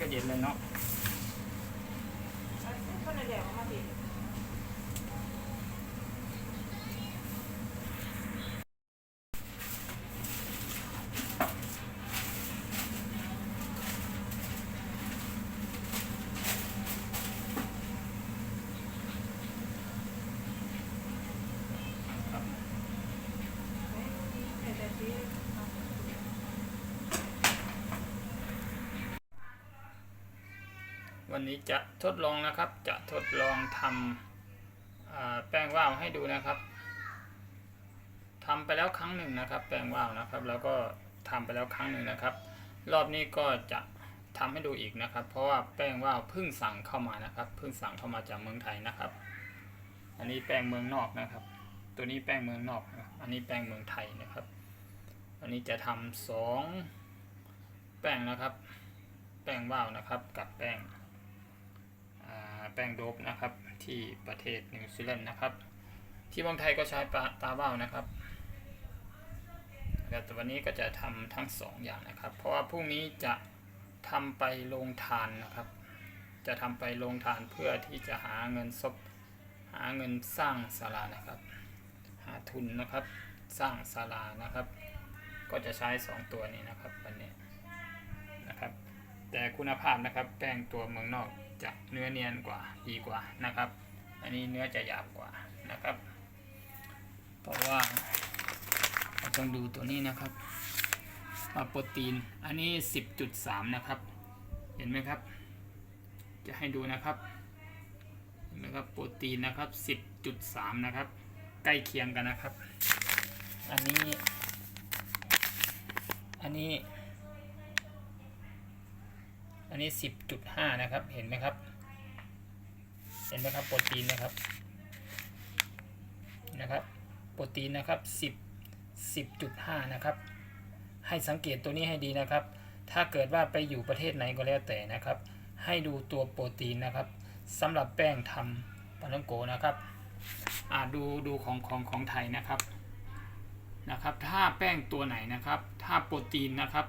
ก็เย็นเลยเนาะ วันนี้จะทดลองนะครับ จะทดลองทำแป้งว่าวให้ดูนะครับทำไปแล้วครั้งหนึ่งนะครับ แป้งว่าวนะครับ แล้วก็ทำไปแล้วครั้งหนึ่งนะครับ รอบนี้ก็จะทำให้ดูอีกนะครับ เพราะว่าแป้งว่าวเพิ่งสั่งเข้ามานะครับ เพิ่งสั่งเข้ามาจากเมืองไทยนะครับ อันนี้แป้งเมืองนอกนะครับ ตัวนี้แป้งเมืองนอก อันนี้แป้งเมืองไทยนะครับ อันนี้จะทำสองแป้งนะครับ แป้งว่าวนะครับ กับแป้ง แป้งโดบนะครับ ที่ประเทศนิวซีแลนด์นะครับ ที่เมืองไทยก็ใช้ปลาตาว่าวนะครับแต่วันนี้ก็จะทำทั้งสองอย่างนะครับ เพราะว่าพรุ่งนี้จะทำไปลงทานนะครับ จะทำไปลงทานเพื่อที่จะหาเงินซบหาเงินสร้างศาลานะครับ หาทุนนะครับ สร้างศาลานะครับ ก็จะใช้สองตัวนี้นะครับวันนี้นะครับ แต่คุณภาพนะครับแป้งตัวเมืองนอก จะเนื้อเนียนกว่าดีกว่านะครับ อันนี้เนื้อจะหยาบกว่านะครับ เพราะว่าเราต้องดูตัวนี้นะครับว่าโปรตีนอันนี้ 10.3 นะครับ เห็นไหมครับ จะให้ดูนะครับเห็นไหมครับโปรตีนนะครับ 10.3 นะครับ ใกล้เคียงกันนะครับ อันนี้ อันนี้ อันนี้ 10.5 นะครับ เห็นไหมครับ เห็นไหมครับ โปรตีนนะครับ นะครับ โปรตีนนะครับ 10 10.5 นะครับ ให้สังเกตตัวนี้ให้ดีนะครับ ถ้าเกิดว่าไปอยู่ประเทศไหนก็แล้วแต่นะครับ ให้ดูตัวโปรตีนนะครับสำหรับแป้งทำปาทังโกนะครับอ่าดูดูของของของไทยนะครับนะครับ ถ้าแป้งตัวไหนนะครับ ถ้าโปรตีนนะครับ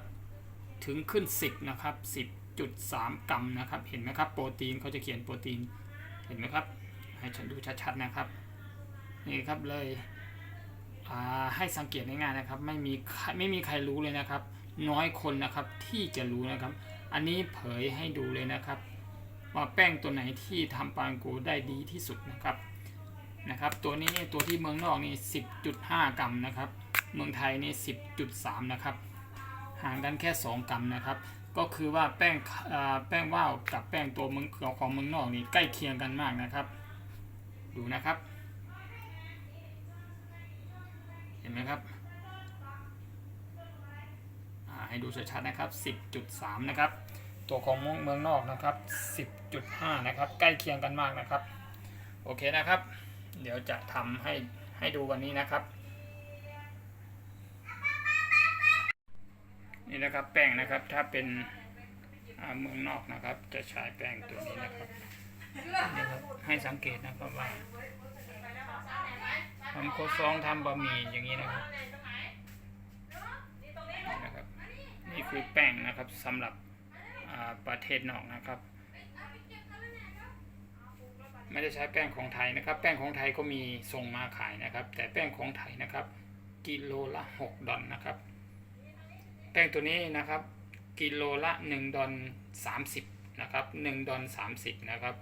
ถึงขึ้น 10 นะครับ 10.3กรัมนะครับ เห็นไหมครับ โปรตีนเขาจะเขียนโปรตีน เห็นไหมครับ ให้ฉันดูชัดๆนะครับ นี่ครับเลย ให้สังเกตง่ายๆนะครับ ไม่มีไม่มีใครรู้เลยนะครับ น้อยคนนะครับที่จะรู้นะครับ อันนี้เผยให้ดูเลยนะครับ ว่าแป้งตัวไหนที่ทำปานโกได้ดีที่สุดนะครับ นะครับ ตัวนี้ตัวที่เมืองนอกนี่ 10.5 กรัมนะครับ เมืองไทยนี่ 10.3 นะครับ ห่างกันแค่ 2 กรัมนะครับ ก็คือว่าแป้งแป้งว่าวกับแป้งตัวเมืองของเมืองนอกนี่ใกล้เคียงกันมากนะครับ ดูนะครับ เห็นไหมครับให้ดูชัดๆนะครับ 10.3 นะครับ ตัวของเมืองเมืองนอกนะครับ 10.5 นะครับ ใกล้เคียงกันมากนะครับ โอเคนะครับ เดี๋ยวจะทำให้ให้ดูวันนี้นะครับ นี่นะครับแป้งนะครับถ้าเป็นเมืองนอกนะครับ จะใช้แป้งตัวนี้นะครับเดี๋ยวครับให้สังเกตนะครับว่าทำโคซองทำบะหมี่อย่างนี้นะครับนี่นะครับ นี่คือแป้งนะครับสำหรับประเทศนอกนะครับ ไม่ได้ใช้แป้งของไทยนะครับ แป้งของไทยก็มีส่งมาขายนะครับ แต่แป้งของไทยนะครับ กิโลละ 6 ดอลนะครับ แป้งตัวนี้นะครับ กิโลละ1ดอล30นะครับ1ดอล30นะครับ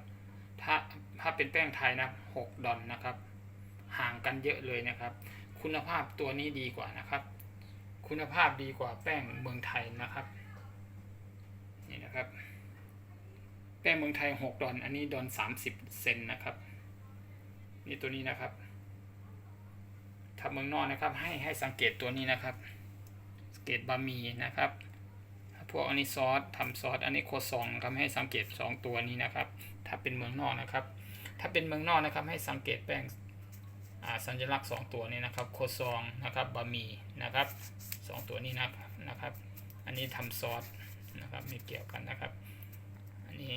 ถ้าถ้าเป็นแป้งไทยนะ6ดอลนะครับ ห่างกันเยอะเลยนะครับ คุณภาพตัวนี้ดีกว่านะครับ คุณภาพดีกว่าแป้งเมืองไทยนะครับนี่นะครับ แป้งเมืองไทย 6 ดอลอันนี้ดอล30 เซนนะครับ นี่ตัวนี้นะครับถ้าเมืองนอกนะครับ ให้ให้สังเกตตัวนี้นะครับ กตบะหมี่นะครับพวกอันนี้ซอสทำซอสอันนี้โคซองครับให้สังเกต 2 ตัวนี้นะครับ ถ้าเป็นเมืองนอกนะครับ ถ้าเป็นเมืองนอกนะครับ ให้สังเกตแป้งอ่าสัญลักษณ์ 2 ตัวนี้นะครับ โคซองนะครับบะหมี่นะครับ 2 ตัวนี้นะครับนะครับ อันนี้ทำซอสนะครับไม่เกี่ยวกันนะครับ อันนี้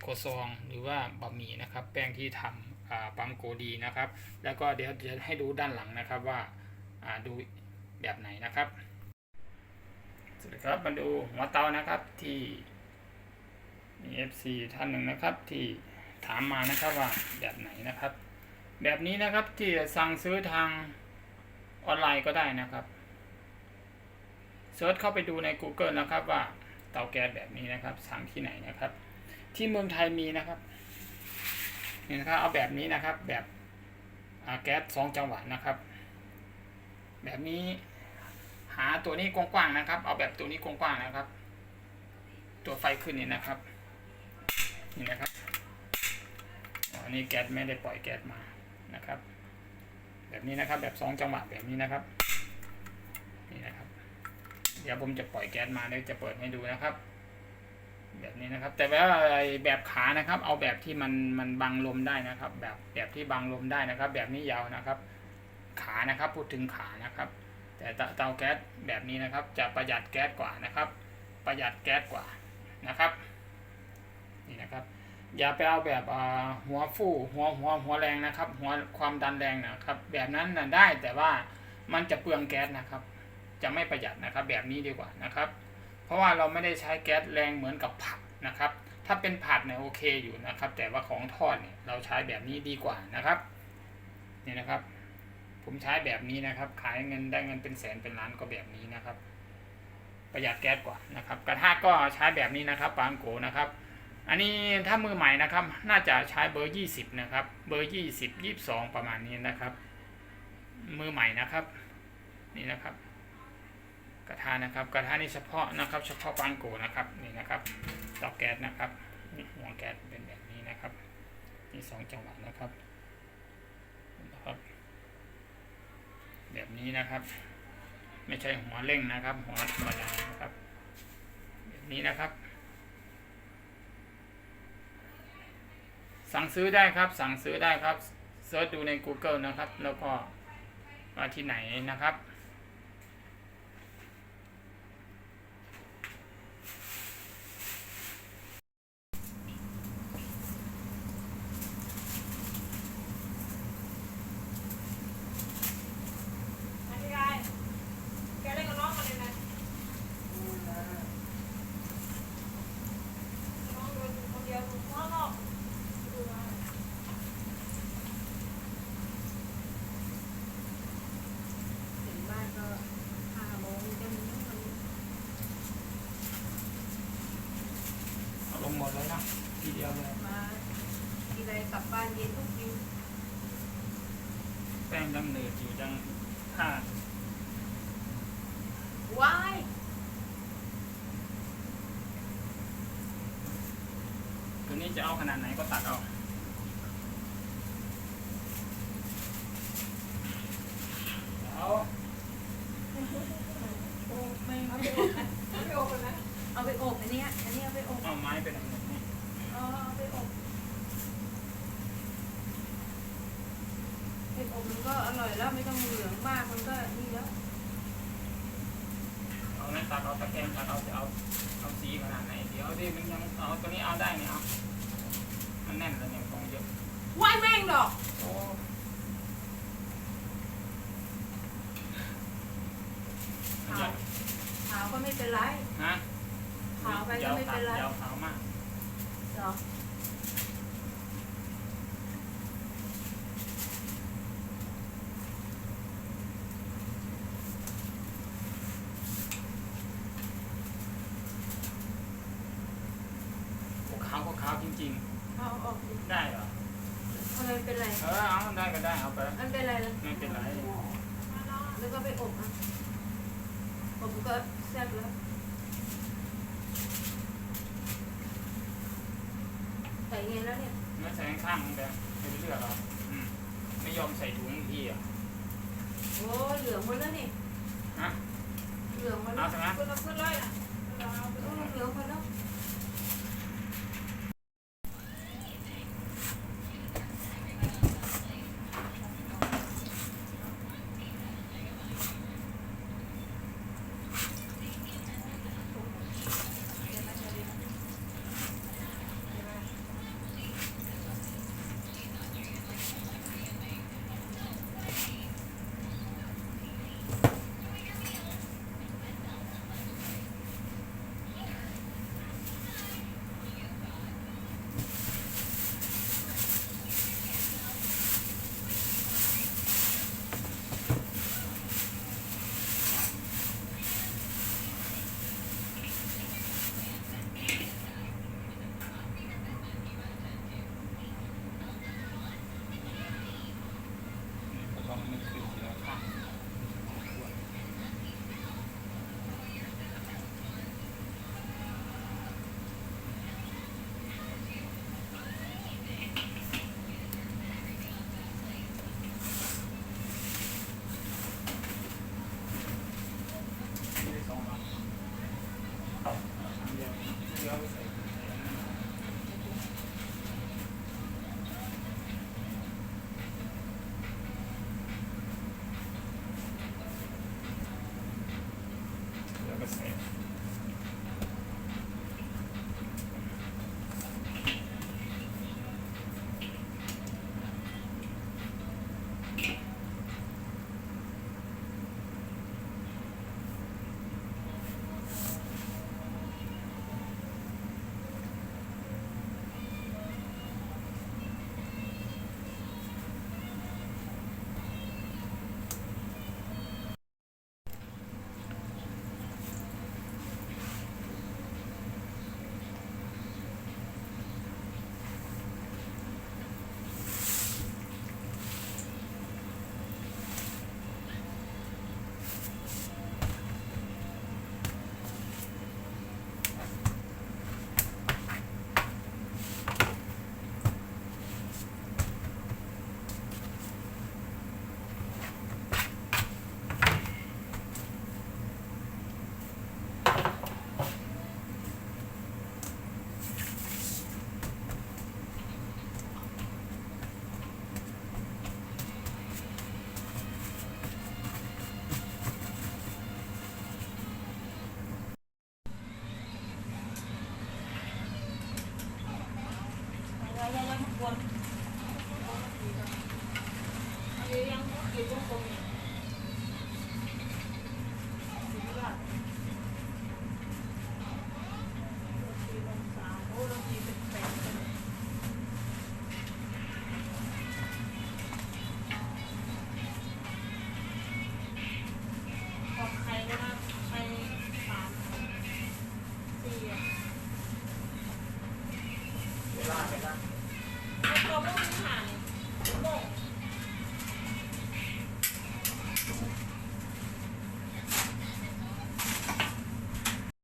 โคซองหรือว่าบะหมี่นะครับ แป้งที่ทำอ่าปั๊มโกดีนะครับ แล้วก็เดี๋ยวจะให้ดูด้านหลังนะครับว่าอ่าดู แบบไหนนะครับสวัสดีครับมาดูหัวเตานะครับที่มี FC ท่านหนึ่งนะครับ ที่ถามมานะครับว่าแบบไหนนะครับ แบบนี้นะครับที่จะสั่งซื้อทางออนไลน์ก็ได้นะครับเซิร์ชเข้าไปดูใน Google นะครับว่าเตาแก๊สแบบนี้นะครับ สั่งที่ไหนนะครับ ที่เมืองไทยมีนะครับนี่นะครับเอาแบบนี้นะครับแบบอาแก๊สสองจังหวะนะครับ แบบนี้ หาตัวนี้กว้างๆนะครับ เอาแบบตัวนี้กว้างๆนะครับ ตัวไฟขึ้นนี่นะครับ นี่นะครับอ๋ออันนี้แก๊สไม่ได้ปล่อยแก๊สมานะครับ แบบนี้นะครับ แบบสองจังหวะแบบนี้นะครับ นี่นะครับ เดี๋ยวผมจะปล่อยแก๊สมาเดี๋ยวจะเปิดให้ดูนะครับ แบบนี้นะครับ แต่ว่าไอ้แบบขานะครับ เอาแบบที่มันมันบังลมได้นะครับ แบบแบบที่บังลมได้นะครับ แบบนี้ยาวนะครับ ขานะครับ พูดถึงขานะครับ แต่เตาแก๊สแบบนี้นะครับจะประหยัดแก๊สกว่านะครับ ประหยัดแก๊สกว่านะครับนี่นะครับอย่าไปเอาแบบหัวฟู่หัวหัวหัวแรงนะครับ หัวความดันแรงนะครับ แบบนั้นน่ะได้แต่ว่ามันจะเปลืองแก๊สนะครับ จะไม่ประหยัดนะครับ แบบนี้ดีกว่านะครับ เพราะว่าเราไม่ได้ใช้แก๊สแรงเหมือนกับผัดนะครับ ถ้าเป็นผัดเนี่ยโอเคอยู่นะครับ แต่ว่าของทอดเนี่ยเราใช้แบบนี้ดีกว่านะครับนี่นะครับ ผมใช้แบบนี้นะครับ ขายเงินได้เงินเป็นแสนเป็นล้านก็แบบนี้นะครับ ประหยัดแก๊สกว่านะครับ กระทะก็ใช้แบบนี้นะครับปางโกนะครับ อันนี้ถ้ามือใหม่นะครับ น่าจะใช้เบอร์ 20 นะครับ เบอร์ 20 22 ประมาณนี้นะครับ มือใหม่นะครับ นี่นะครับ กระทะนะครับ กระทะนี่เฉพาะนะครับ เฉพาะปางโกนะครับนี่นะครับเตาแก๊สนะครับนี่หัวแก๊สเป็นแบบนี้นะครับนี่สองจังหวะนะครับ แบบนี้นะครับ ไม่ใช่หัวเร่งนะครับ หัวธรรมดานะครับ แบบนี้นะครับ สั่งซื้อได้ครับ สั่งซื้อได้ครับเซิร์ชดูใน Google นะครับ แล้วก็ว่าที่ไหนนะครับ พี่กายแกเล่นกับน้องมาเลยนะน้องโดนอยู่คนเดียวอยู่ข้างนอกดูมาถึงบ้านก็ห้าโมงเต็มมัน เอาลงหมดเลยนะทีเดียวเลย มาทีไรกลับบ้านเย็นทุกที แป้งดังเนืดอยู่ดังถ้าว้ายตัวนี้จะเอาขนาดไหนก็ตัดเอาเอา โอ้ไม่เอาไปอบนะเอาไปอบนะเอาไปอบอันเนี้ยอันนี้เอาไปอบ เอาไม้ไปไหนหมดนี่ อ๋อเอาไปอบไป อบมันก็อร่อยแล้วไม่ต้องเหลืองมากมันก็นี่แล้วเอาเอานั้นตัดเอาตะแกรงตัดเอาจะเอาเอาสีขนาดไหนเดี๋ยวที่มันยังเอาตัวนี้เอาได้เนี่ยเอามันแน่นแล้วเนี่ยของเยอะว่ายแม่งดอกโอ้ขาวขาวก็ไม่เป็นไร ฮะขาวไปก็ไม่เป็นไร ยาวขาวมากหรอ โอ้ขาวก็ขาวจ ริง เอาออกดิๆได้เหรอ ทำไมเป็นไร เออเอาได้ก็ได้เอาไป มันเป็นไรล่ะไม่เป็นไร แล้วก็ไปอบอะอบก็แซ่บแล้ว ใส่ไงแล้วเนี่ยไม่ใส่ข้างๆมันแบบไม่เลือกเหรออืมไม่ยอมใส่ถุงทีอะ โอ้เหลืองหมดแล้วนี่ฮะเหลืองหมดแล้เอาวใช่ไหมขึ้นแล้วขึ้นเลยอะเออเหลืองหมดแล้ว